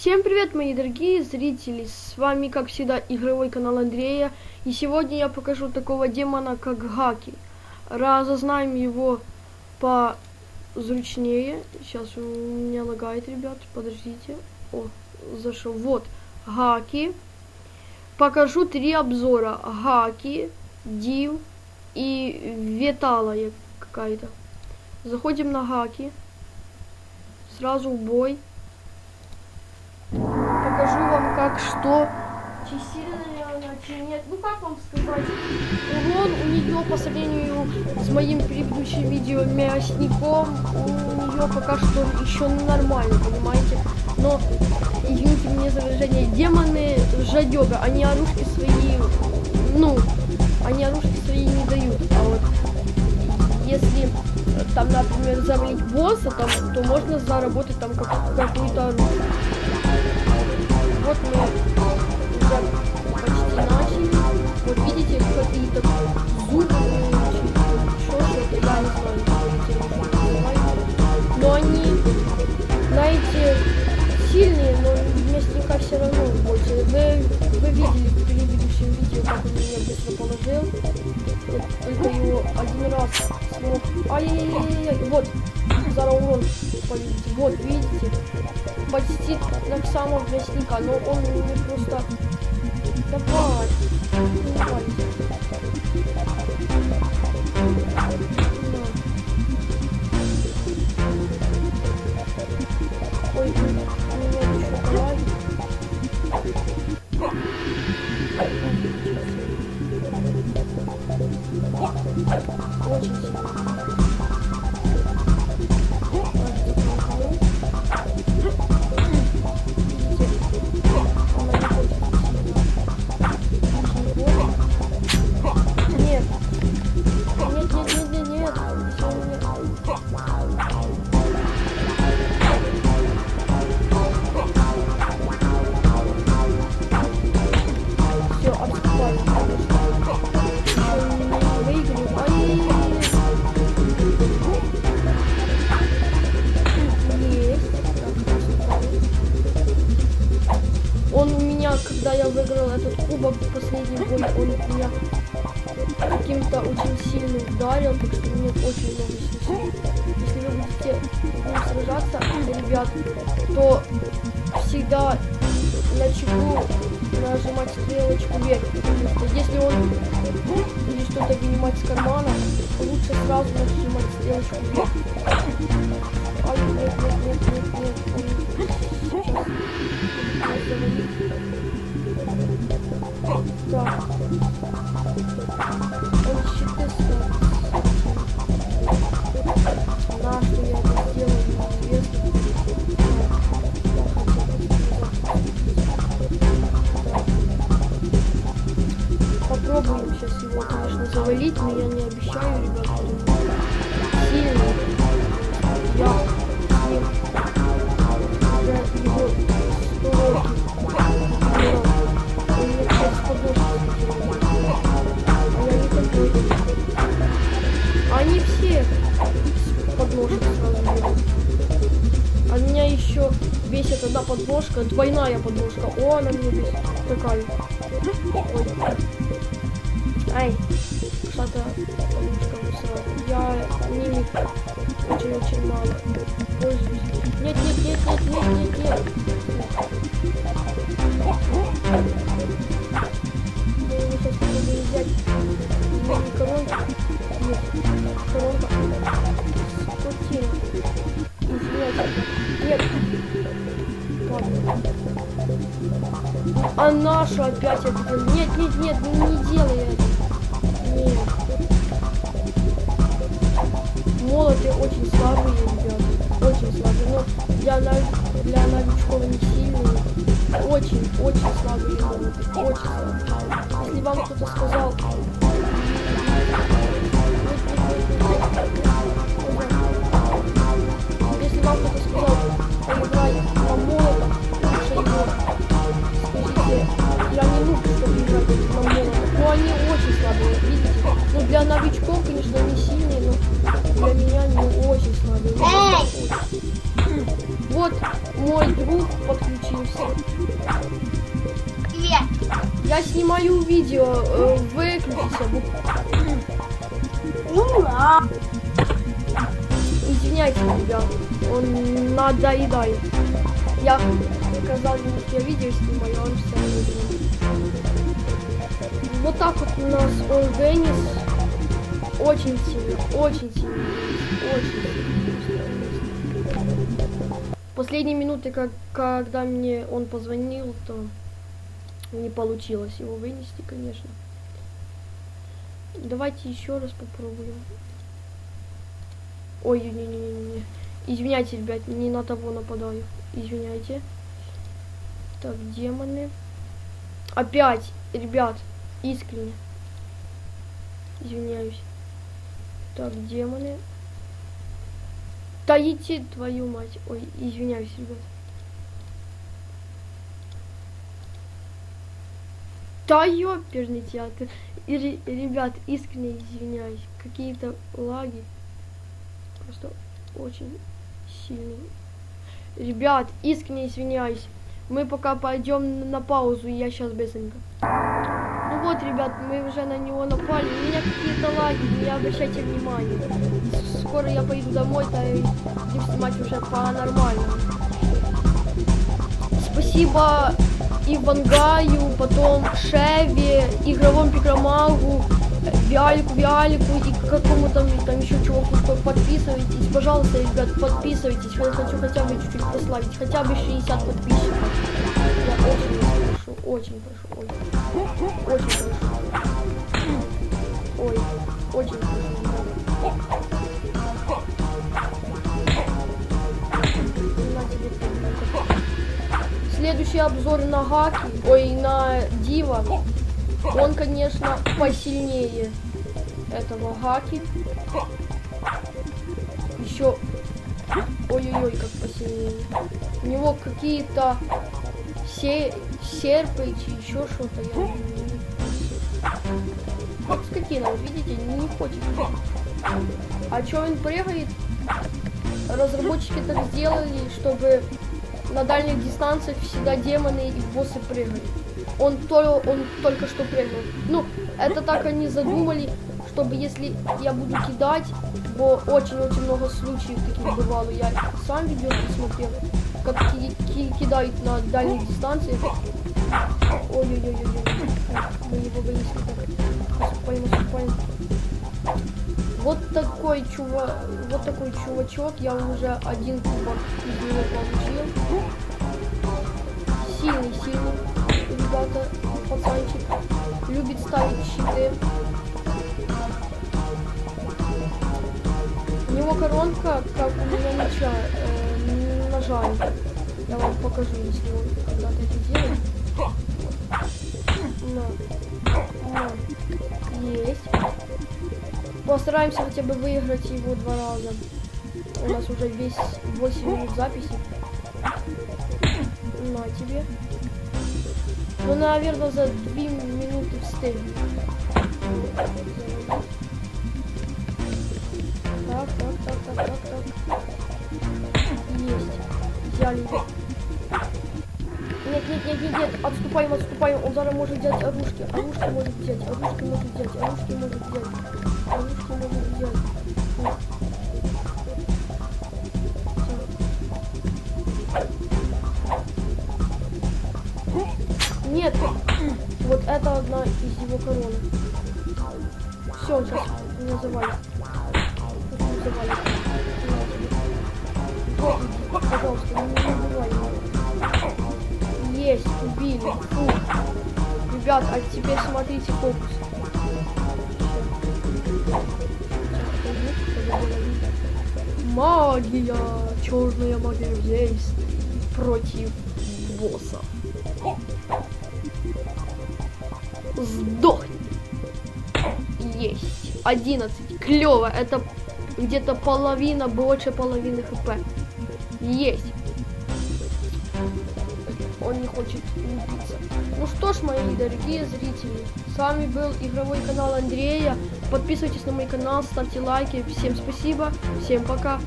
Всем привет, мои дорогие зрители! С вами, как всегда, игровой канал Андрея. И сегодня я покажу такого демона, как Гаки. Разознаем его позручнее. Сейчас у меня лагает, ребят, подождите. О, зашел. Вот, Гаки. Покажу три обзора. Гаки, Див и Ветала какая-то. Заходим на Гаки. Сразу в бой. Покажу вам как что. Чи сильная она, нет. Ну как вам сказать? Урон у нее по сравнению с моим предыдущим видео мясником, у нее пока что еще нормально, понимаете? Но, извините мне за выражение, демоны жадега, они оружки свои, ну, они оружки свои не дают. А вот если там, например, завалить босса, там, то можно заработать там как, какую-то оружие. Вот мы уже почти начали. Вот видите, какие-то зубы, еще что-то, я не знаю, что. Но они, знаете, сильные, но мясника все равно больше. Вы, вы видели в предыдущем видео, как он меня быстро положил. Я только его один раз смог... Ай-яй-яй-яй, вот, зараз урон. Вот, видите, почти так само мясника, но он не просто... Давай. Этот кубок последний бой, он меня каким-то очень сильно ударил, так что мне очень много снесло. Если вы будете ним сражаться, ребят, то всегда на чеку нажимать стрелочку вверх, потому что если он или что-то вынимать с кармана, лучше сразу нажимать стрелочку вверх. Ай, нет, нет, нет, нет, нет, он сейчас нас завалит. Так. Одна подножка, двойная подножка. О, она меня бесит. Такая. Ой. Ай, что-то. Я ними очень-очень мало пользуюсь. Нет, нет, нет, нет, нет, нет, нет. А наша опять это делает. Нет, нет, нет, не делай это. Нет. Молоты очень слабые, ребят. Очень слабые. Но для, нов- для новичков не сильные. Очень, очень слабые молоты. Очень слабые. Если вам кто-то сказал... мой друг подключился. Привет. Я снимаю видео, э, выключите. бу- Ну ладно. Извиняйте, ребят, он надоедает. Я сказал ему, я видео снимаю, а он все делает. Вот так вот у нас он Денис. Очень сильно, очень сильно, очень сильно. Последние минуты, как, когда мне он позвонил, то не получилось его вынести, конечно. Давайте еще раз попробуем. Ой, не-не-не-не. Извиняйте, ребят, не на того нападаю. Извиняйте. Так, демоны. Опять, ребят, искренне. Извиняюсь. Так, демоны. Да идти, твою мать. Ой, извиняюсь, ребят. Да ёперный театр. И, ре- ребят, искренне извиняюсь. Какие-то лаги. Просто очень сильные. Ребят, искренне извиняюсь. Мы пока пойдем на паузу, я сейчас быстренько. Ну вот, ребят, мы уже на него напали. У меня какие-то лаги, не обращайте внимания. Скоро я поеду домой, то и будем снимать уже по-нормальному. Спасибо Ивангаю, потом Шеве, игровому пикромагу, Виалику, Виалику и какому там, там еще чуваку, подписывайтесь. Пожалуйста, ребят, подписывайтесь. Я хочу хотя бы чуть-чуть прославить, хотя бы 60 подписчиков. Я очень прошу, очень прошу, очень, очень прошу. Обзор на Гаки, ой, на Дива. Он, конечно, посильнее этого Гаки. Еще, ой-ой-ой, как посильнее. У него какие-то се... серпы, еще что-то. Я... не- Вот видите, не хочет. А что он прыгает? Разработчики так сделали, чтобы на дальних дистанциях всегда демоны и боссы прыгали. Он, то, он только что прыгнул. Ну, это так они задумали, чтобы если я буду кидать, бо очень-очень много случаев таких бывало, я сам видео смотрел, как ки- ки- кидают на дальних дистанциях. Ой-ой-ой-ой, мы его вынесли так. Наступаем, наступаем. Вот такой чувак, вот такой чувачок, я уже один кубок из него получил. Сильный, сильный, ребята, пацанчик. Любит ставить щиты. У него коронка, как у меня меча, э, ножа. Я вам покажу, если он когда-то это делает. На. На. Есть. Постараемся хотя бы выиграть его два раза. У нас уже весь 8 минут записи. На тебе. Ну, наверное, за 2 минуты встигнем. Так, так, так, так, так, так. Есть. Взяли. Нет, нет, нет, нет, нет, отступаем, отступаем. Он зараз может взять оружки. Оружки может взять, оружки может взять, оружки может взять. Нет, вот это одна из его короны. Все, он сейчас меня завалит. Меня завалит. Вот, пожалуйста, не убивай. Есть, убили. Фу. Ребят, а теперь смотрите фокус. Магия! Черная магия действий против босса. Сдохни! Есть. 11. Клево. Это где-то половина, больше половины хп. Есть. Он не хочет убиться. Ну что ж, мои дорогие зрители, с вами был игровой канал Андрея. Подписывайтесь на мой канал, ставьте лайки. Всем спасибо, всем пока.